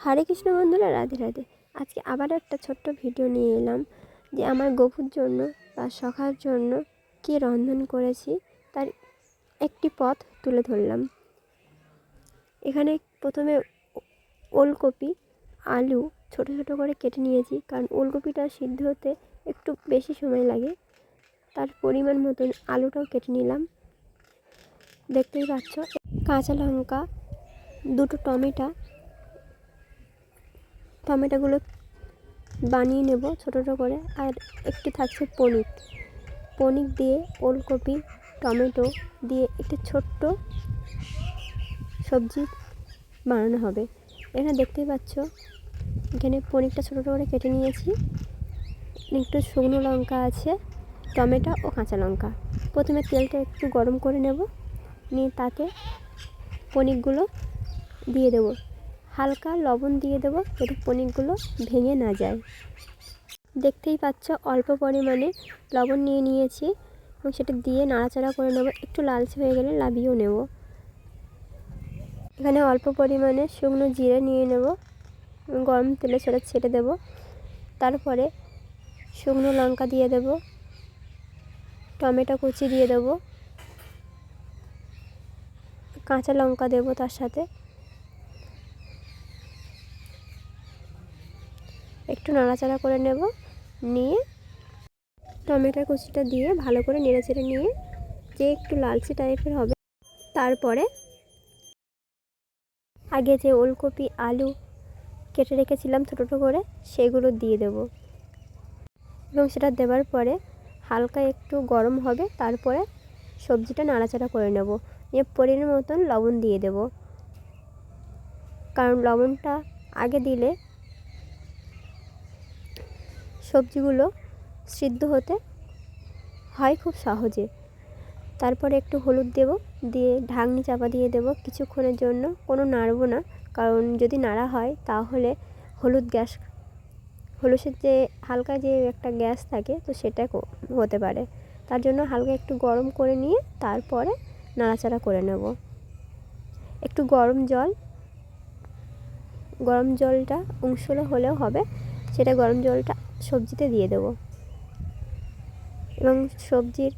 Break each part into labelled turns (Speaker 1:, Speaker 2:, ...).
Speaker 1: হরে কৃষ্ণ বন্ধুরা, রাধে রাধে। আজকে আবার একটা ছোট্ট ভিডিও নিয়ে এলাম যে আমার গপুর জন্য বা সখার জন্য কী রন্ধন করেছি তার একটি পথ তুলে ধরলাম। এখানে প্রথমে ওলকপি, আলু ছোট ছোট করে কেটে নিয়েছি কারণ ওলকপিটা সিদ্ধ হতে একটু বেশি সময় লাগে। তার পরিমাণ মতন আলুটাও কেটে নিলাম। দেখতেই পাচ্ছ, কাঁচা লঙ্কা, দুটো টমেটো টমেটোগুলো বানিয়ে নেব ছোটো ছোটো করে। আর একটু থাকছে পনির। পনির দিয়ে ওলকপি, টমেটো দিয়ে একটি ছোট্ট সবজি বানানো হবে। এখানে দেখতেই পাচ্ছ, এখানে পনিরটা ছোটো ছোটো করে কেটে নিয়েছি। একটু শুকনো লঙ্কা আছে, টমেটো ও কাঁচা লঙ্কা। প্রথমে তেলটা একটু গরম করে নেব। নিয়ে তাতে পনিরগুলো দিয়ে দেবো। হালকা লবণ দিয়ে দেবো যাতে পনিরগুলো ভেঙে না যায়। দেখতেই পাচ্ছ অল্প পরিমাণে লবণ নিয়ে নিয়েছি এবং সেটা দিয়ে নাড়াচাড়া করে নেব। একটু লালচে হয়ে গেলে লাভিয়েও নেব। এখানে অল্প পরিমাণে শুকনো জিরে নিয়ে নেব গরম তেলে সেটা ছেটে দেব। তারপরে শুকনো লঙ্কা দিয়ে দেব, টমেটো কুচি দিয়ে দেব, কাঁচা লঙ্কা দেব তার সাথে। একটু নাড়াচাড়া করে নেব, নিয়ে টমেটো কুচিটা দিয়ে ভালো করে নেড়ে চেড়ে নিয়ে যে একটু লালচে টাইপের হবে, তারপরে আগে যে ওলকপি, আলু কেটে রেখেছিলাম ছোটো ছোটো করে, সেগুলো দিয়ে দেব। এবং সেটা দেওয়ার পরে হালকা একটু গরম হবে, তারপরে সবজিটা নাড়াচাড়া করে নেব। নিয়ে পরিমাণ মতন লবণ দিয়ে দেব। কারণ লবণটা আগে দিলে সবজিগুলো সিদ্ধ হতে হয় খুব সহজে। তারপরে একটু হলুদ দেব, দিয়ে ঢাকনি চাপা দিয়ে দেব কিছুক্ষণের জন্য। কোনো নাড়বো না, কারণ যদি নাড়া হয় তাহলে হলুদ গ্যাস, হলুদের যে হালকা যে একটা গ্যাস থাকে তো সেটা হতে পারে। তার জন্য হালকা একটু গরম করে নিয়ে তারপরে নাড়াচাড়া করে নেব। একটু গরম জল, গরম জলটা অংশলো হলেও হবে। সেটা গরম জলটা সবজিতে দিয়ে দেব। এবং সবজির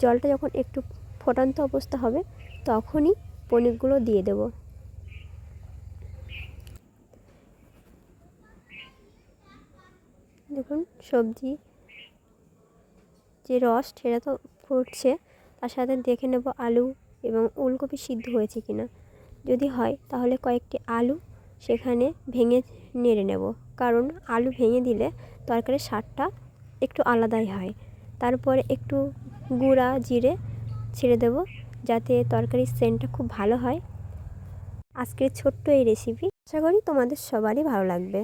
Speaker 1: জলটা যখন একটু ফোটান্ত অবস্থা হবে, তখনই পনিরগুলো দিয়ে দেব। দেখুন, সবজি যে রস সেটা তো ফুটছে, তার সাথে দেখে নেব আলু এবং ওলকপি সিদ্ধ হয়েছে কিনা। যদি হয়, তাহলে কয়েকটি আলু সেখানে ভেঙে নেড়ে নেব। কারণ আলু ভেঙে দিলে তরকারির স্বাদটা একটু আলাদাই হয়। তারপরে একটু গুঁড়া, জিরে ছেড়ে দেব যাতে তরকারির সেন্টটা খুব ভালো হয়। আজকের ছোট্ট এই রেসিপি আশা করি তোমাদের সবারই ভালো লাগবে।